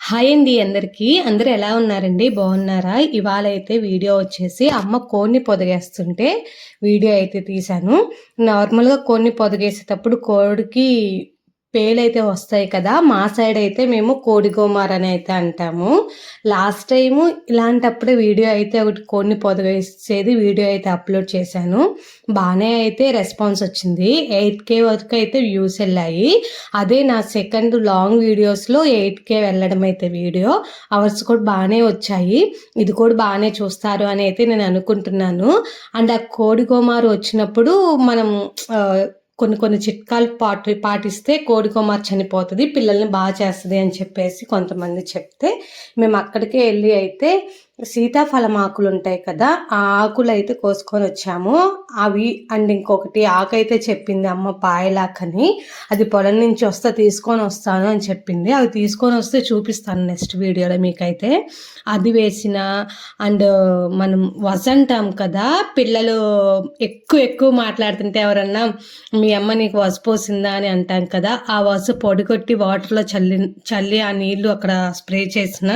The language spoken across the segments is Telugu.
హాయ్ అండి అందరికీ. అందరు ఎలా ఉన్నారండి? బాగున్నారా? ఇవాళ అయితే వీడియో వచ్చేసి అమ్మ కోడిని పొదిగేస్తుంటే వీడియో అయితే తీశాను. నార్మల్గా కోడిని పొదిగేసేటప్పుడు కోడికి పేలైతే వస్తాయి కదా మా సైడ్ అయితే మేము కోడి గోమార్ అని అయితే అంటాము. లాస్ట్ టైము ఇలాంటప్పుడే వీడియో అయితే ఒకటి కోడిని పొదగేసేది వీడియో అయితే అప్లోడ్ చేశాను. బాగానే అయితే రెస్పాన్స్ వచ్చింది. ఎయిట్ కే వరకు అయితే వ్యూస్ వెళ్ళాయి. అదే నా సెకండ్ లాంగ్ వీడియోస్లో ఎయిట్ కే వెళ్ళడం అయితే వీడియో. అవర్స్ కూడా బాగానే వచ్చాయి. ఇది కూడా బాగానే చూస్తారు అని అయితే నేను అనుకుంటున్నాను. అండ్ ఆ కోడి గోమారు వచ్చినప్పుడు మనం కొన్ని కొన్ని చిట్కాలు పాటి పాటిస్తే కోడి కొమార్ చనిపోతుంది పిల్లల్ని బాగా చేస్తుంది అని చెప్పేసి కొంతమంది చెప్తే మేము అక్కడికే వెళ్ళి అయితే సీతాఫలం ఆకులు ఉంటాయి కదా ఆ ఆకులు అయితే కోసుకొని వచ్చాము. అవి అండ్ ఇంకొకటి ఆకు అయితే చెప్పింది అమ్మ పాయలాకని అది పొలం నుంచి వస్తే తీసుకొని వస్తాను అని చెప్పింది. అవి తీసుకొని వస్తే చూపిస్తాను నెక్స్ట్ వీడియోలో మీకైతే. అది వేసిన అండ్ మనం వసంటాం కదా పిల్లలు ఎక్కువ ఎక్కువ మాట్లాడుతుంటే ఎవరన్నా మీ అమ్మ నీకు వస పోసిందా? అని అంటాం కదా ఆ వస పొడిగొట్టి వాటర్లో చల్లి చల్లి ఆ నీళ్ళు అక్కడ స్ప్రే చేసిన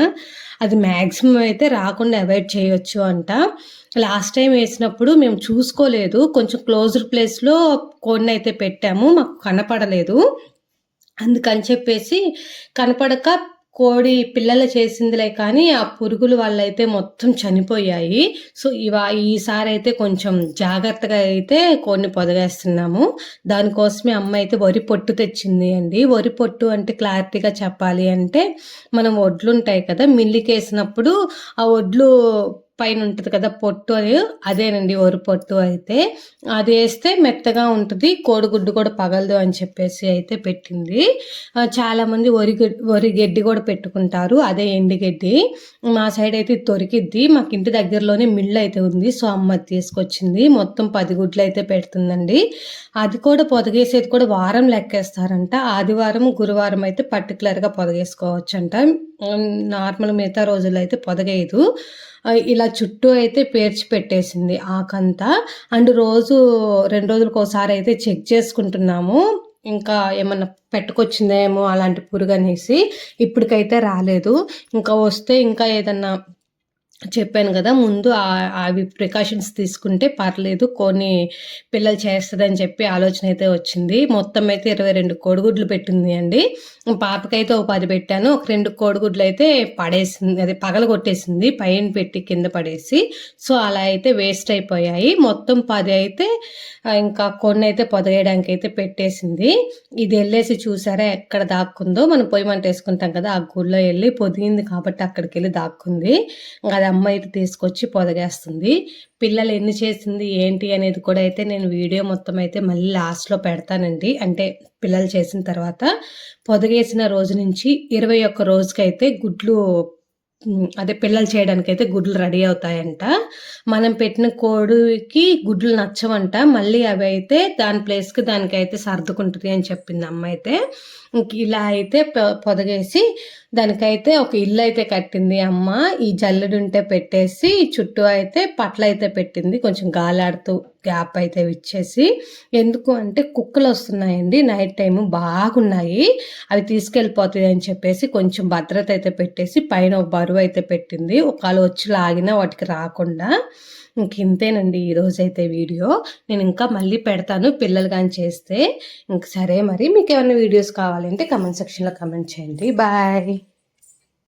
అది మ్యాక్సిమం అయితే రాకుండా అవాయిడ్ చేయొచ్చు అంట. లాస్ట్ టైం వేసినప్పుడు మేము చూసుకోలేదు. కొంచెం క్లోజ్డ్ ప్లేస్లో కోడిని అయితే పెట్టాము. మాకు కనపడలేదు. అందుకని చెప్పేసి కనపడక కోడి పిల్లలు చేసిందిలే కానీ ఆ పురుగులు వాళ్ళైతే మొత్తం చనిపోయాయి. సో ఇవా ఈసారి అయితే కొంచెం జాగ్రత్తగా అయితే కోడిని పొదగేస్తున్నాము. దానికోసమే అమ్మ అయితే వరి పొట్టు తెచ్చింది అండి. వరి పొట్టు అంటే క్లారిటీగా చెప్పాలి అంటే మనం వడ్లు ఉంటాయి కదా మిల్లికి వేసినప్పుడు ఆ వడ్లు పైన ఉంటుంది కదా పొట్టు అని అదేనండి వరి పొట్టు అయితే. అది వేస్తే మెత్తగా ఉంటుంది కోడిగుడ్డు కూడా పగలదు అని చెప్పేసి అయితే పెట్టింది. చాలామంది వరి వరి గడ్డి కూడా పెట్టుకుంటారు అదే ఎండుగడ్డి మా సైడ్ అయితే ఇది దొరికిద్ది. మాకు ఇంటి దగ్గరలోనే మిల్లు అయితే ఉంది సో అమ్మ అది తీసుకొచ్చింది. మొత్తం పది గుడ్లు అయితే పెడుతుందండి. అది కూడా పొదగేసేది కూడా వారం లెక్కేస్తారంట. ఆదివారం గురువారం అయితే పర్టికులర్గా పొదగేసుకోవచ్చంట. నార్మల్ మిగతా రోజుల్లో అయితే పొదగేయదు. ఇలా చుట్టూ అయితే పేర్చి పెట్టేసింది ఆకంతా. అండ్ రోజు రెండు రోజులకు ఒకసారి అయితే చెక్ చేసుకుంటున్నాము. ఇంకా ఏమన్నా పెట్టుకొచ్చిందేమో అలాంటి పురుగు అనేసి ఇప్పటికైతే రాలేదు. ఇంకా వస్తే ఇంకా ఏదన్నా చెప్పాను కదా ముందు అవి ప్రికాషన్స్ తీసుకుంటే పర్లేదు కొన్ని పిల్లలు చేస్తుందని చెప్పి ఆలోచన అయితే వచ్చింది. మొత్తం అయితే ఇరవై రెండు కోడిగుడ్లు పెట్టింది అండి. పాపకైతే ఒక పది పెట్టాను. ఒక రెండు కోడిగుడ్లు అయితే పడేసింది అదే పగల కొట్టేసింది పైన పెట్టి కింద పడేసి. సో అలా అయితే వేస్ట్ అయిపోయాయి. మొత్తం పది అయితే ఇంకా కొన్ని అయితే పొదగేయడానికి అయితే పెట్టేసింది. ఇది వెళ్ళేసి చూసారా ఎక్కడ దాక్కుందో? మనం పొయ్యి మంట వేసుకుంటాం కదా ఆ గుడిలో వెళ్ళి పొదిగింది కాబట్టి అక్కడికి వెళ్ళి దాక్కుంది. అది అమ్మ అయితే తీసుకొచ్చి పొదగేస్తుంది. పిల్లలు ఎన్ని చేసింది ఏంటి అనేది కూడా అయితే నేను వీడియో మొత్తం అయితే మళ్ళీ లాస్ట్లో పెడతానండి. అంటే పిల్లలు చేసిన తర్వాత పొదగేసిన రోజు నుంచి ఇరవై ఒక్క రోజుకైతే గుడ్లు అదే పిల్లలు చేయడానికి అయితే గుడ్లు రెడీ అవుతాయంట. మనం పెట్టిన కోడికి గుడ్లు నచ్చవంట. మళ్ళీ అవి అయితే దాని ప్లేస్కి దానికైతే సర్దుకుంటుంది అని చెప్పింది అమ్మ అయితే ఇంక ఇలా అయితే పొ- పొదగేసి దానికైతే ఒక ఇల్లు అయితే కట్టింది అమ్మ. ఈ జల్లెడుంటే పెట్టేసి చుట్టూ అయితే పట్ల అయితే పెట్టింది. కొంచెం గాలాడుతూ గ్యాప్ అయితే ఇచ్చేసి ఎందుకు అంటే కుక్కలు వస్తున్నాయండి నైట్ టైము బాగున్నాయి అవి తీసుకెళ్ళిపోతాయి అని చెప్పేసి కొంచెం భద్రత అయితే పెట్టేసి పైన ఒక బరువు అయితే పెట్టింది. ఒకవేళ వచ్చి లాగినా వాటికి రాకుండా. ఇంక ఇంతేనండి ఈరోజు అయితే వీడియో. నేను ఇంకా మళ్ళీ పెడతాను పిల్లలు కానీ చేస్తే. ఇంక సరే మరి మీకు ఏమైనా వీడియోస్ కావాలంటే కమెంట్ సెక్షన్లో కమెంట్ చేయండి. బాయ్.